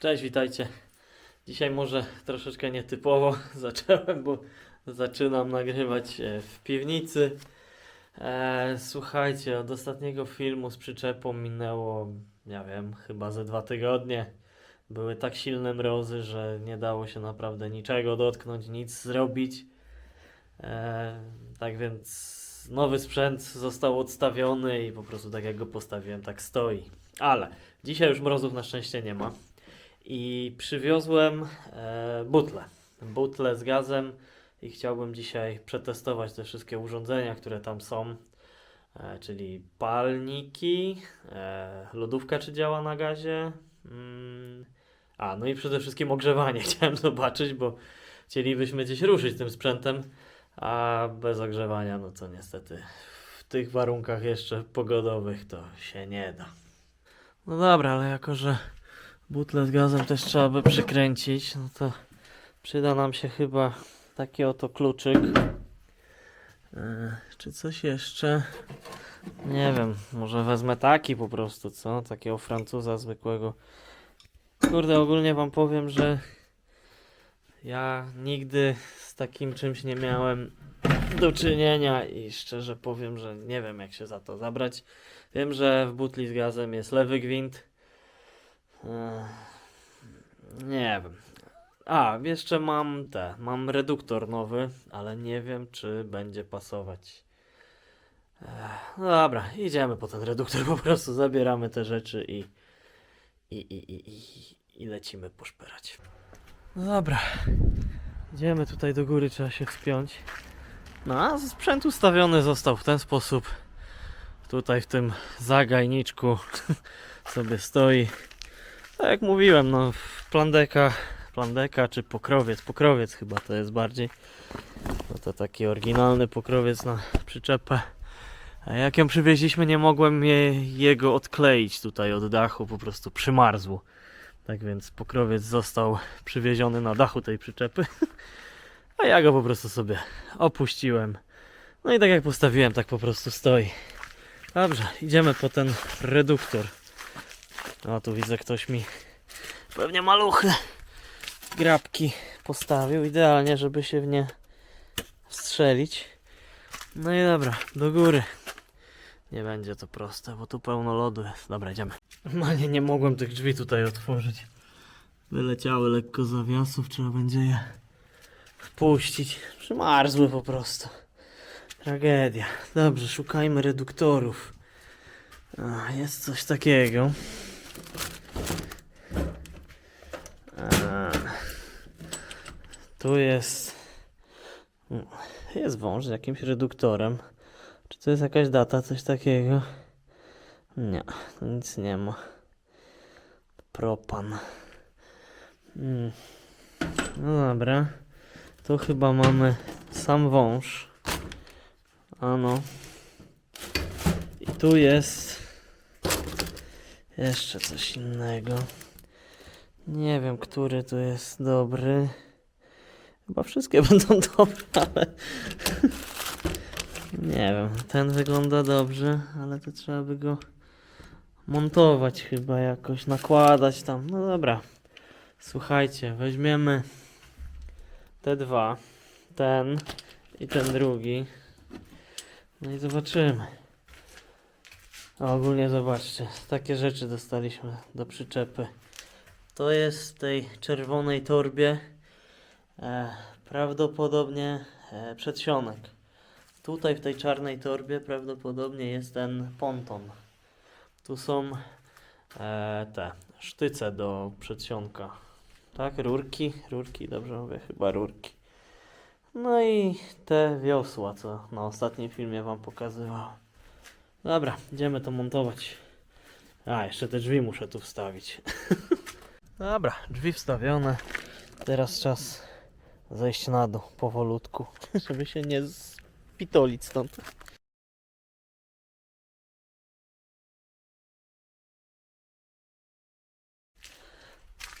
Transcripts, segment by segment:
Cześć, witajcie. Dzisiaj może troszeczkę nietypowo zacząłem, bo zaczynam nagrywać e, w piwnicy. E, słuchajcie, od ostatniego filmu z przyczepą minęło, nie wiem, chyba ze dwa tygodnie. Były tak silne mrozy, że nie dało się naprawdę niczego dotknąć, nic zrobić. E, tak więc nowy sprzęt został odstawiony i po prostu tak jak go postawiłem, tak stoi. Ale dzisiaj już mrozów na szczęście nie ma. I przywiozłem e, butle. Butle z gazem i chciałbym dzisiaj przetestować te wszystkie urządzenia, które tam są. E, czyli palniki, e, lodówka czy działa na gazie. Mm, a, no i przede wszystkim ogrzewanie chciałem zobaczyć, bo chcielibyśmy gdzieś ruszyć tym sprzętem, a bez ogrzewania, no to niestety w tych warunkach jeszcze pogodowych to się nie da. No dobra, ale jako że butle z gazem też trzeba by przykręcić, no to przyda nam się chyba taki oto kluczyk. E, czy coś jeszcze? Nie wiem, może wezmę taki po prostu, co? Takiego Francuza zwykłego. Kurde, ogólnie wam powiem, że ja nigdy z takim czymś nie miałem do czynienia i szczerze powiem, że nie wiem jak się za to zabrać. Wiem, że w butli z gazem jest lewy gwint. Nie wiem. A, jeszcze mam te, mam reduktor nowy, ale nie wiem, czy będzie pasować. No dobra, idziemy po ten reduktor, po prostu zabieramy te rzeczy i, i, i, i, i, i lecimy poszperać. No dobra, idziemy tutaj do góry, trzeba się wspiąć. No a sprzęt ustawiony został w ten sposób. Tutaj w tym zagajniczku sobie stoi. Tak jak mówiłem, no plandeka, plandeka czy pokrowiec, pokrowiec chyba to jest bardziej. No to taki oryginalny pokrowiec na przyczepę. A jak ją przywieźliśmy, nie mogłem je, jego odkleić tutaj od dachu, po prostu przymarzło. Tak więc pokrowiec został przywieziony na dachu tej przyczepy. A ja go po prostu sobie opuściłem. No i tak jak postawiłem, tak po prostu stoi. Dobrze, idziemy po ten reduktor. O, tu widzę ktoś mi pewnie maluchy grabki postawił. Idealnie, żeby się w nie strzelić. No i dobra, do góry. Nie będzie to proste, bo tu pełno lodu jest. Dobra, idziemy. Normalnie nie mogłem tych drzwi tutaj otworzyć. Wyleciały lekko zawiasów, trzeba będzie je wpuścić. Przymarzły po prostu. Tragedia. Dobrze, szukajmy reduktorów. A, jest coś takiego. Tu jest. Jest wąż z jakimś reduktorem. Czy to jest jakaś data, coś takiego? Nie, nic nie ma. Propan. Mm. No dobra. Tu chyba mamy sam wąż. Ano. I tu jest jeszcze coś innego. Nie wiem, który tu jest dobry. Chyba wszystkie będą dobre, ale nie wiem. Ten wygląda dobrze, ale to trzeba by go montować chyba jakoś, nakładać tam. No dobra. Słuchajcie, weźmiemy te dwa, ten i ten drugi. No i zobaczymy. A ogólnie zobaczcie, takie rzeczy dostaliśmy do przyczepy. To jest w tej czerwonej torbie e, prawdopodobnie e, przedsionek. Tutaj w tej czarnej torbie prawdopodobnie jest ten ponton. Tu są e, te sztyce do przedsionka. Tak, rurki, rurki, dobrze mówię, chyba rurki. No i te wiosła, co na ostatnim filmie Wam pokazywałem. Dobra, idziemy to montować. A, jeszcze te drzwi muszę tu wstawić. Dobra, drzwi wstawione. Teraz czas zejść na dół powolutku, żeby się nie spitolić stąd.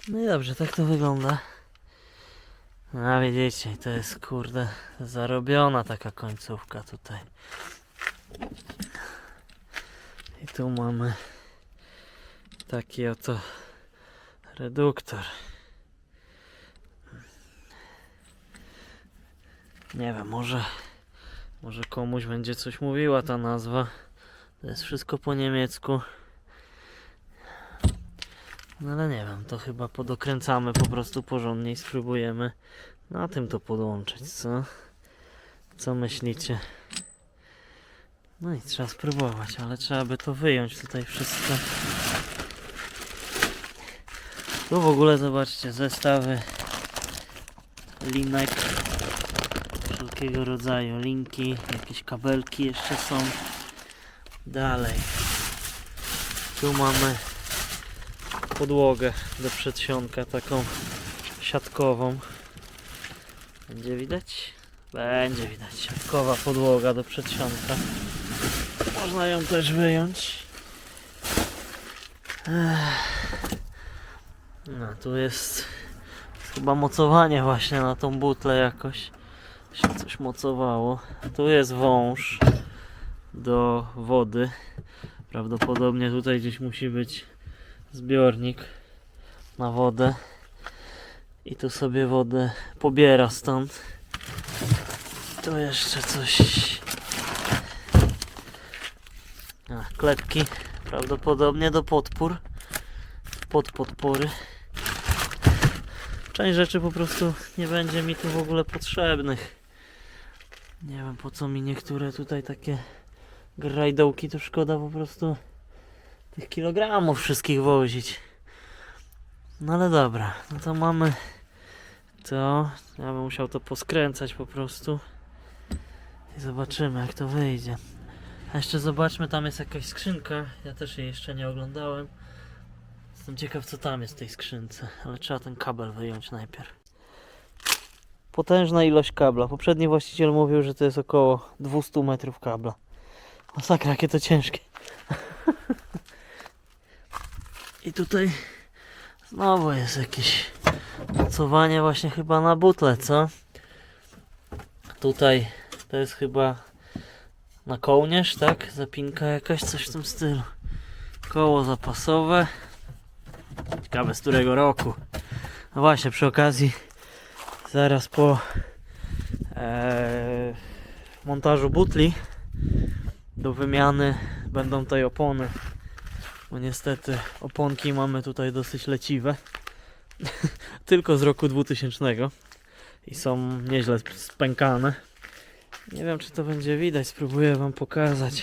No i dobrze, tak to wygląda. A widzicie, to jest kurde zarobiona taka końcówka tutaj. I tu mamy taki oto Reduktor. Nie wiem, może, może komuś będzie coś mówiła ta nazwa. To jest wszystko po niemiecku. No ale nie wiem, to chyba podokręcamy po prostu porządnie i spróbujemy na tym to podłączyć, co? Co myślicie? No i trzeba spróbować, ale trzeba by to wyjąć tutaj wszystko. Tu w ogóle zobaczcie zestawy linek wszelkiego rodzaju linki, jakieś kabelki jeszcze są. Dalej. Tu mamy podłogę do przedsionka taką siatkową. Będzie widać? Będzie widać. Siatkowa podłoga do przedsionka. Można ją też wyjąć. No tu jest chyba mocowanie właśnie na tą butlę jakoś. Się coś mocowało. Tu jest wąż do wody. Prawdopodobnie tutaj gdzieś musi być zbiornik na wodę. I tu sobie wodę pobiera stąd. Tu jeszcze coś. A, klepki. Prawdopodobnie do podpór. Pod podpory. Część rzeczy po prostu nie będzie mi tu w ogóle potrzebnych. Nie wiem po co mi niektóre tutaj takie grajdołki, to szkoda po prostu tych kilogramów wszystkich wozić. No ale dobra, no to mamy to. Ja bym musiał to poskręcać po prostu. I zobaczymy jak to wyjdzie. A jeszcze zobaczmy, tam jest jakaś skrzynka. Ja też jej jeszcze nie oglądałem. Jestem ciekaw co tam jest w tej skrzynce, ale trzeba ten kabel wyjąć najpierw. Potężna ilość kabla. Poprzedni właściciel mówił, że to jest około 200 metrów kabla. Masakra, jakie to ciężkie. I tutaj znowu jest jakieś mocowanie właśnie chyba na butle, co? Tutaj to jest chyba na kołnierz, tak? Zapinka jakaś, coś w tym stylu. Koło zapasowe. Ciekawe z którego roku. No właśnie, przy okazji zaraz po e, montażu butli do wymiany będą tutaj opony. Bo niestety oponki mamy tutaj dosyć leciwe. Tylko z roku 2000 i są nieźle spękane. Nie wiem czy to będzie widać, spróbuję wam pokazać.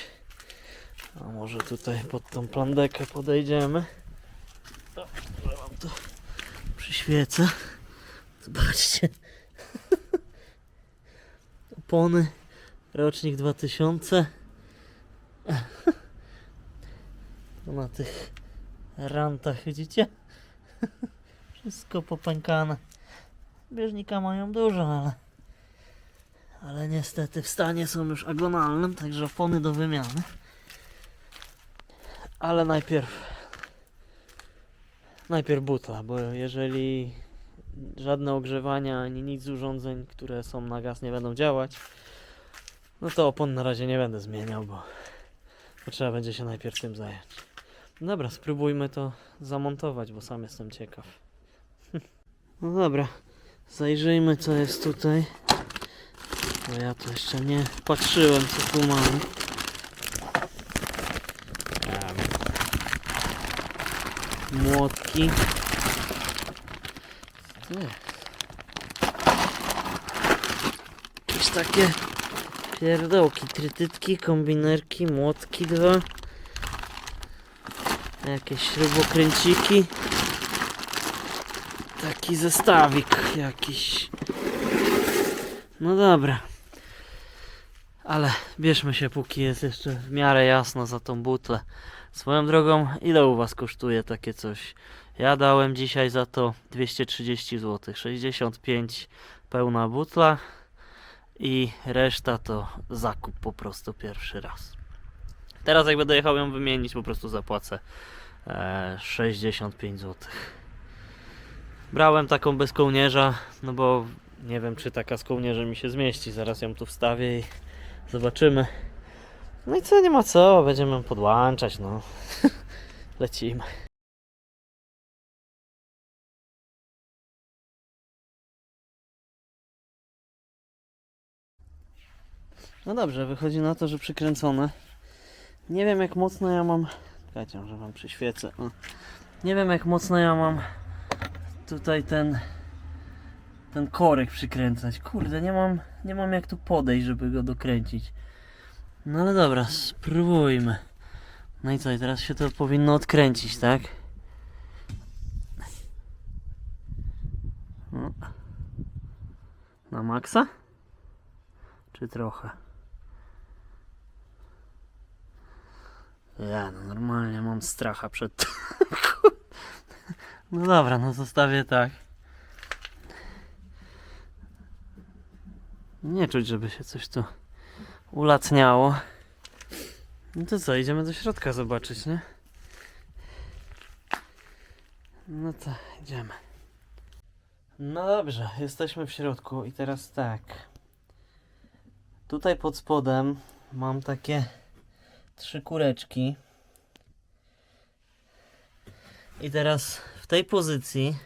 A może tutaj pod tą plandekę podejdziemy. O, ale wam to przyświecę. Zobaczcie. Opony. Rocznik 2000. Tu na tych rantach widzicie? Wszystko popękane. Bieżnika mają dużo, ale ale niestety w stanie są już agonalnym, także opony do wymiany. Ale najpierw najpierw butla, bo jeżeli żadne ogrzewania ani nic z urządzeń, które są na gaz nie będą działać, no to opon na razie nie będę zmieniał, bo, bo trzeba będzie się najpierw tym zająć. Dobra, spróbujmy to zamontować, bo sam jestem ciekaw. No dobra, zajrzyjmy co jest tutaj. Bo ja tu jeszcze nie patrzyłem co tu mam. Młotki. Co to? Jakieś takie pierdołki, trytytki, kombinerki, młotki dwa. Jakieś śrubokręciki. Taki zestawik jakiś. No dobra. Ale bierzmy się, póki jest jeszcze w miarę jasno za tą butlę. Swoją drogą, ile u Was kosztuje takie coś? Ja dałem dzisiaj za to 230 zł, 65 pełna butla i reszta to zakup po prostu pierwszy raz. Teraz jak będę jechał ją wymienić, po prostu zapłacę e, 65 zł. Brałem taką bez kołnierza, no bo nie wiem czy taka z kołnierzem mi się zmieści. Zaraz ją tu wstawię i Zobaczymy. No i co, nie ma co, będziemy podłączać, no. Lecimy. No dobrze, wychodzi na to, że przykręcone. Nie wiem jak mocno ja mam... Czekajcie, że wam przyświecę. O. Nie wiem jak mocno ja mam tutaj ten ten korek przykręcać. Kurde, nie mam, nie mam jak tu podejść, żeby go dokręcić. No ale dobra, spróbujmy. No i co, i teraz się to powinno odkręcić, tak? No. Na maksa? Czy trochę? Ja, no normalnie mam stracha przed. No dobra, no zostawię tak. Nie czuć, żeby się coś tu ulatniało. No to co, idziemy do środka zobaczyć, nie? No to idziemy. No dobrze, jesteśmy w środku i teraz tak. Tutaj pod spodem mam takie trzy kureczki. I teraz w tej pozycji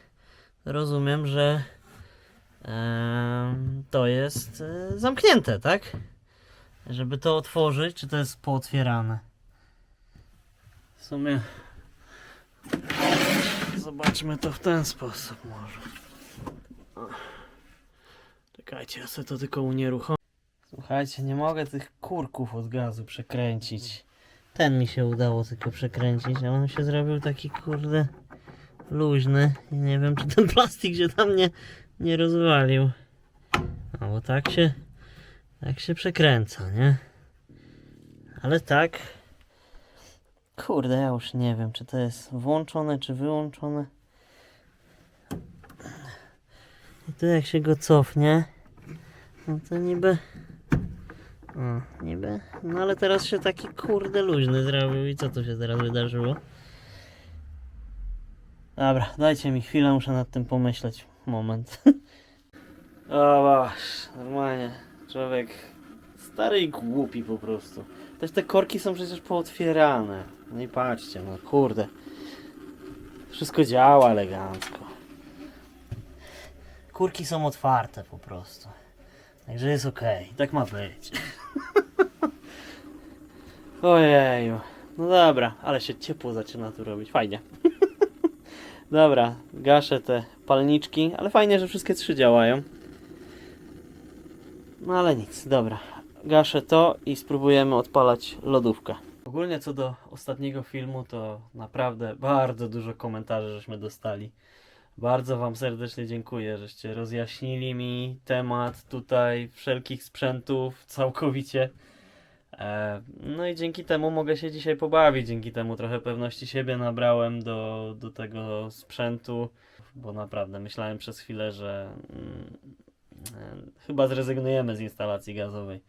rozumiem, że to jest e, zamknięte, tak? Żeby to otworzyć, czy to jest pootwierane? W sumie zobaczmy to w ten sposób może. Czekajcie, ja sobie to tylko unieruchomię. Słuchajcie, nie mogę tych kurków od gazu przekręcić. Ten mi się udało tylko przekręcić, a on się zrobił taki kurde luźny. I nie wiem, czy ten plastik się tam nie, nie rozwalił. A bo tak się, tak się przekręca, nie? Ale tak. Kurde, ja już nie wiem, czy to jest włączone, czy wyłączone. I tu jak się go cofnie, no to niby. O, niby. No ale teraz się taki kurde luźny zrobił. I co tu się teraz wydarzyło? Dobra, dajcie mi chwilę, muszę nad tym pomyśleć. Moment. o wasz, normalnie. Człowiek stary i głupi po prostu. Też te korki są przecież pootwierane. No i patrzcie, no kurde. Wszystko działa elegancko. Kurki są otwarte po prostu. Także jest ok, tak ma być. Ojeju. No dobra, ale się ciepło zaczyna tu robić. Fajnie. Dobra, gaszę te palniczki, ale fajnie, że wszystkie trzy działają. No ale nic, dobra. Gaszę to i spróbujemy odpalać lodówkę. Ogólnie co do ostatniego filmu, to naprawdę bardzo dużo komentarzy żeśmy dostali. Bardzo Wam serdecznie dziękuję, żeście rozjaśnili mi temat tutaj wszelkich sprzętów całkowicie. E, no i dzięki temu mogę się dzisiaj pobawić, dzięki temu trochę pewności siebie nabrałem do, do tego sprzętu, bo naprawdę myślałem przez chwilę, że mm, e, chyba zrezygnujemy z instalacji gazowej.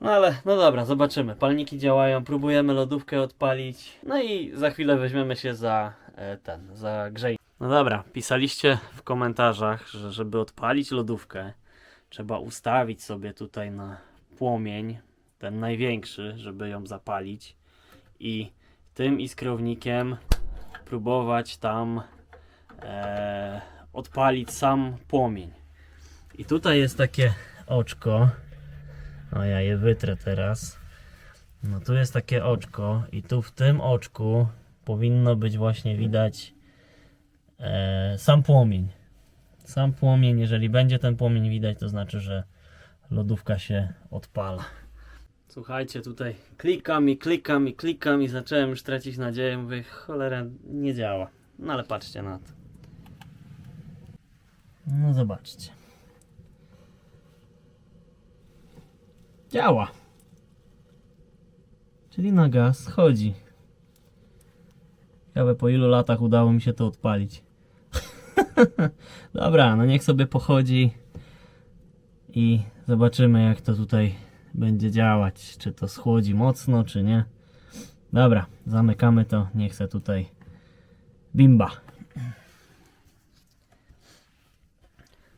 No ale, no dobra, zobaczymy. Palniki działają, próbujemy lodówkę odpalić, no i za chwilę weźmiemy się za e, ten, za grzej. No dobra, pisaliście w komentarzach, że żeby odpalić lodówkę, trzeba ustawić sobie tutaj na płomień, ten największy, żeby ją zapalić i tym iskrownikiem próbować tam e, odpalić sam płomień. I tutaj jest takie oczko. O, ja je wytrę teraz. No tu jest takie oczko i tu w tym oczku powinno być właśnie widać e, sam płomień. Sam płomień, jeżeli będzie ten płomień widać, to znaczy, że lodówka się odpala. Słuchajcie, tutaj klikam i klikam i klikam i zacząłem już tracić nadzieję. Mówię, cholera, nie działa. No ale patrzcie na to. No zobaczcie. Działa. Czyli na gaz chodzi. Ciekawe po ilu latach udało mi się to odpalić. Dobra, no niech sobie pochodzi i zobaczymy jak to tutaj będzie działać. Czy to schłodzi mocno, czy nie. Dobra, zamykamy to. Niech se tutaj bimba.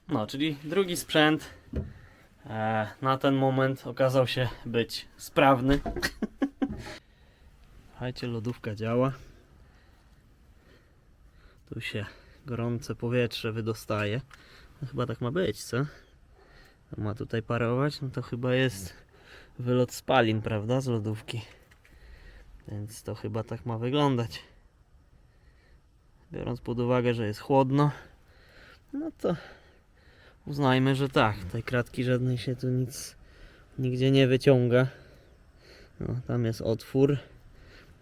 No, czyli drugi sprzęt e, na ten moment okazał się być sprawny. Słuchajcie, lodówka działa. Tu się gorące powietrze wydostaje. No, chyba tak ma być, co? ma tutaj parować, no to chyba jest wylot spalin, prawda, z lodówki. Więc to chyba tak ma wyglądać. Biorąc pod uwagę, że jest chłodno, no to uznajmy, że tak. Tej kratki żadnej się tu nic nigdzie nie wyciąga. No, tam jest otwór.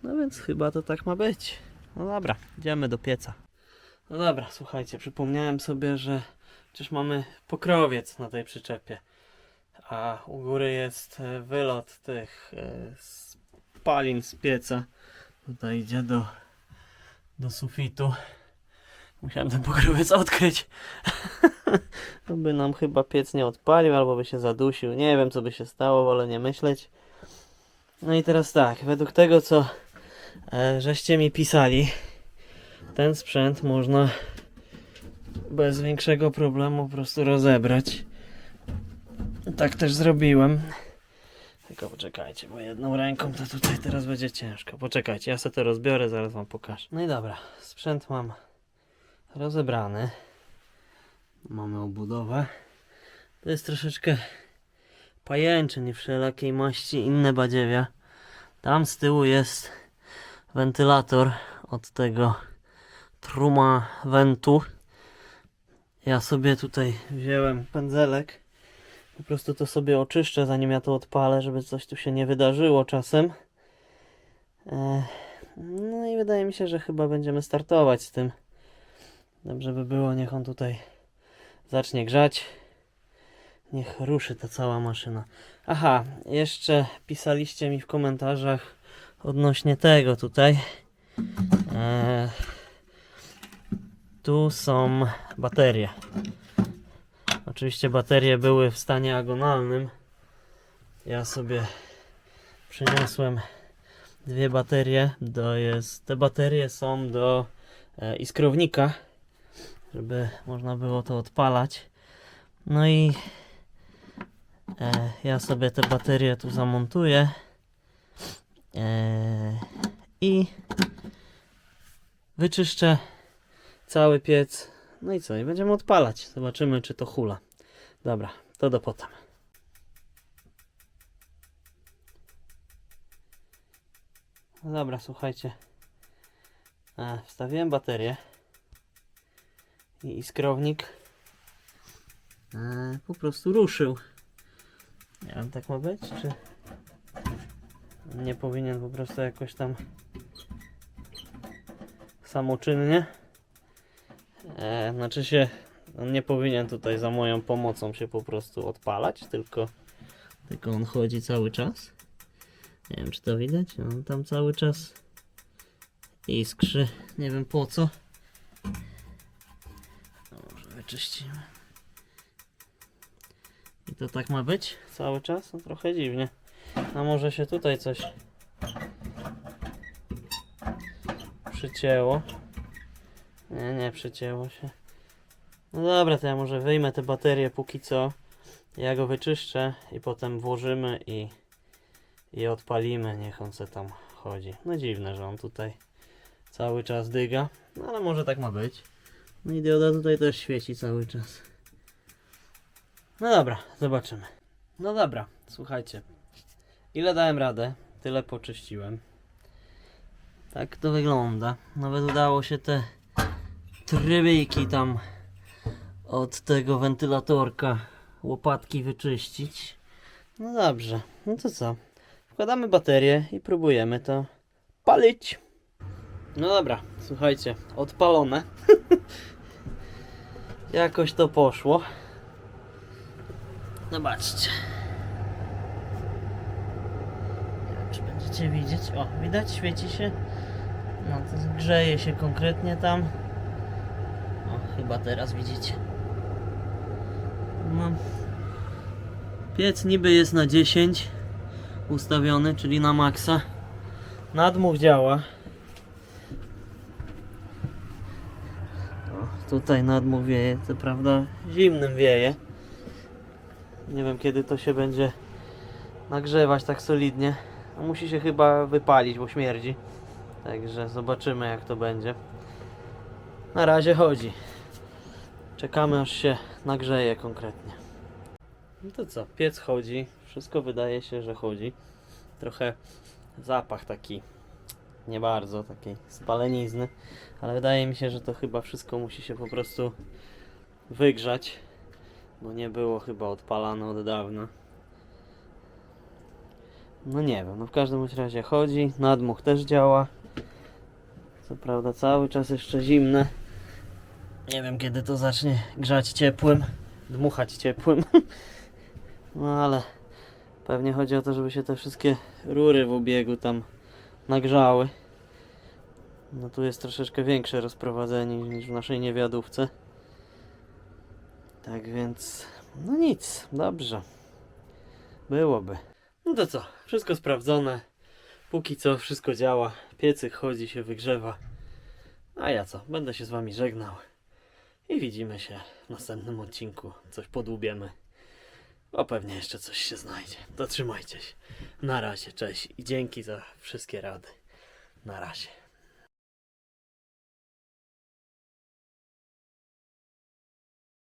No więc chyba to tak ma być. No dobra, idziemy do pieca. No dobra, słuchajcie, przypomniałem sobie, że przecież mamy pokrowiec na tej przyczepie. A u góry jest e, wylot tych e, spalin z pieca. Tutaj idzie do, do sufitu. Musiałem ten pokrowiec odkryć. to by nam chyba piec nie odpalił, albo by się zadusił. Nie wiem, co by się stało, wolę nie myśleć. No i teraz tak, według tego, co e, żeście mi pisali, ten sprzęt można bez większego problemu po prostu rozebrać. Tak też zrobiłem. Tylko poczekajcie, bo jedną ręką to tutaj teraz będzie ciężko. Poczekajcie, ja sobie to rozbiorę, zaraz wam pokażę. No i dobra, sprzęt mam rozebrany. Mamy obudowę. To jest troszeczkę pajęczy, nie wszelakiej maści, inne badziewia. Tam z tyłu jest wentylator od tego truma wentu. Ja sobie tutaj wziąłem pędzelek. Po prostu to sobie oczyszczę, zanim ja to odpalę, żeby coś tu się nie wydarzyło czasem. No i wydaje mi się, że chyba będziemy startować z tym. Dobrze by było, niech on tutaj zacznie grzać. Niech ruszy ta cała maszyna. Aha, jeszcze pisaliście mi w komentarzach odnośnie tego tutaj. E, tu są baterie. Oczywiście baterie były w stanie agonalnym. Ja sobie przyniosłem dwie baterie. To jest, te baterie są do e, iskrownika, żeby można było to odpalać. No i e, ja sobie te baterie tu zamontuję. E, I wyczyszczę cały piec. No i co? I będziemy odpalać. Zobaczymy, czy to hula. Dobra, to do potem. No dobra, słuchajcie. E, wstawiłem baterię i iskrownik e, po prostu ruszył. Nie wiem, tak ma być, czy nie powinien po prostu jakoś tam samoczynnie? E, znaczy się, on nie powinien tutaj za moją pomocą się po prostu odpalać, tylko, tylko on chodzi cały czas. Nie wiem, czy to widać. On tam cały czas iskrzy. Nie wiem po co. No, może wyczyścimy. I to tak ma być cały czas? No, trochę dziwnie. A może się tutaj coś przycięło? Nie, nie przycięło się. No dobra, to ja może wyjmę te baterie póki co. Ja go wyczyszczę i potem włożymy i, i odpalimy. Niech on se tam chodzi. No dziwne, że on tutaj cały czas dyga. No ale może tak ma być. No i dioda tutaj też świeci cały czas. No dobra, zobaczymy. No dobra, słuchajcie. Ile dałem radę, tyle poczyściłem. Tak to wygląda. Nawet udało się te trybyjki tam od tego wentylatorka łopatki wyczyścić. No dobrze, no to co? Wkładamy baterię i próbujemy to palić. No dobra, słuchajcie, odpalone. Jakoś to poszło. Zobaczcie. Czy będziecie widzieć. O, widać? Świeci się. No to grzeje się konkretnie tam. Chyba teraz widzicie. No. Piec niby jest na 10 ustawiony, czyli na maksa. Nadmuch działa. O, tutaj nadmuch wieje, co prawda zimnym wieje. Nie wiem kiedy to się będzie nagrzewać tak solidnie. Musi się chyba wypalić, bo śmierdzi. Także zobaczymy jak to będzie. Na razie chodzi. Czekamy aż się nagrzeje konkretnie. No to co, piec chodzi, wszystko wydaje się, że chodzi. Trochę zapach taki, nie bardzo, takiej spalenizny, ale wydaje mi się, że to chyba wszystko musi się po prostu wygrzać, bo nie było chyba odpalane od dawna. No nie wiem, no w każdym razie chodzi, nadmuch też działa. Co prawda cały czas jeszcze zimne. Nie wiem kiedy to zacznie grzać ciepłym, dmuchać ciepłym. No ale pewnie chodzi o to, żeby się te wszystkie rury w obiegu tam nagrzały. No tu jest troszeczkę większe rozprowadzenie niż w naszej niewiadówce. Tak więc, no nic, dobrze. Byłoby. No to co, wszystko sprawdzone. Póki co wszystko działa. Piecyk chodzi, się wygrzewa. A ja co, będę się z wami żegnał. I widzimy się w następnym odcinku. Coś podłubiemy. Bo pewnie jeszcze coś się znajdzie. To trzymajcie się. Na razie, cześć i dzięki za wszystkie rady. Na razie.